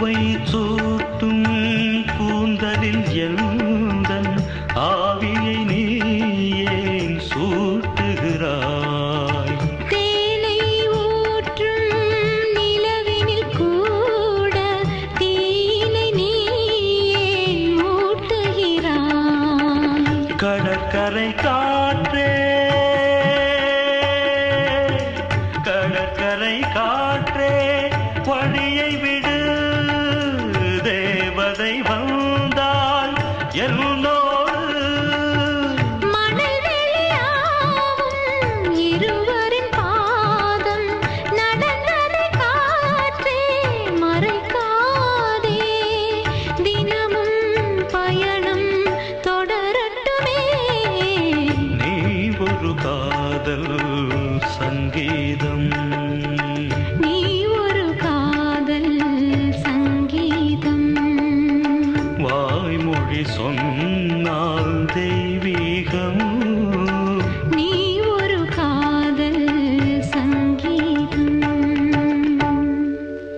பூவை சூட்டும் கூந்தலில் எந்தன் ஆவியை நீ ஏன் சூட்டுகிறாய்? தேனை ஊற்றும் நிலவினில் கூட தீனை நீ ஏன் ஊட்டுகிறாய்? கடற்கரை காற்றே கடற்கரை காற்றே படியை இருந்தால் என்னோடு இருவரின் பாதம் நடந்ததை காற்றே மறைக்காதே. தினமும் பயணம் தொடரட்டுமே. நீ ஒரு சொன்னால் தெய்வீ